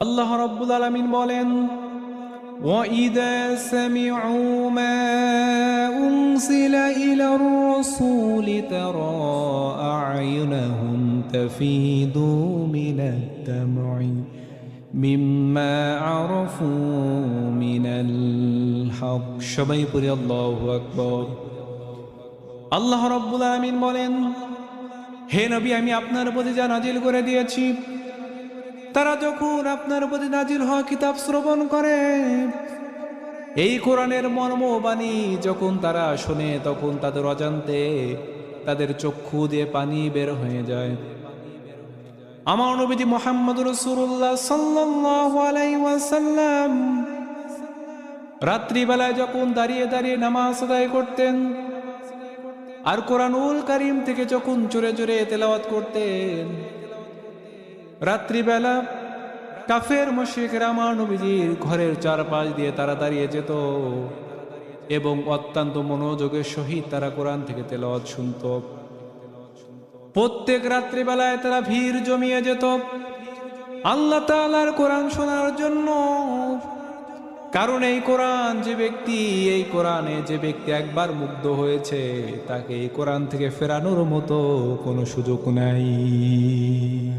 আল্লাহ রব্বুল আলমিন বলেন وَإِذَا سَمِعُوا مَا أُنزِلَ إِلَى الرَّسُولِ تَرَى أَعْيُنَهُمْ تَفِيضُ مِنَ الدَّمْعِ مِمَّا عَرَفُوا مِنَ الْحَقِّ সবাই পড়ি আল্লাহু আকবার আল্লাহ রব্বুল আলমিন বলেন হে নবী আমি আপনার প্রতি যা নাজিল করে দিয়েছি তারা যখন আপনার প্রতি নাজিল হওয়া কিতাব শ্রবণ করে, এই কোরআনের মর্মবাণী যখন তারা শোনে, তখন তাদের অজান্তে তাদের চক্ষু দিয়ে পানি বের হয়ে যায়। আমার নবীজি মোহাম্মদ রসুল্লাহ ওয়াসাল্লাম রাত্রিবেলায় যখন দাঁড়িয়ে দাঁড়িয়ে নামাজ আদায় করতেন, আর কোরআনুল কারিম থেকে যখন চড়ে চড়ে তেলাওয়াত করতেন রাত্রিবেলা কাফের মশিকেরা আমার ঘরের চারপাশ দিয়ে তারা দাঁড়িয়ে যেত এবং অত্যন্ত মনোযোগের সহিত তারা কোরআন থেকে তেলাওয়াত শুনত। প্রত্যেক রাত্রিবেলায় তারা ভিড় জমিয়ে যেত। আল্লাহ তাআলার কোরআন শোনার জন্য। কারণ এই কোরআন যে ব্যক্তি, এই কোরআনে যে ব্যক্তি একবার মুগ্ধ হয়েছে, তাকে এই কোরআন থেকে ফেরানোর মতো কোনো সুযোগ নাই।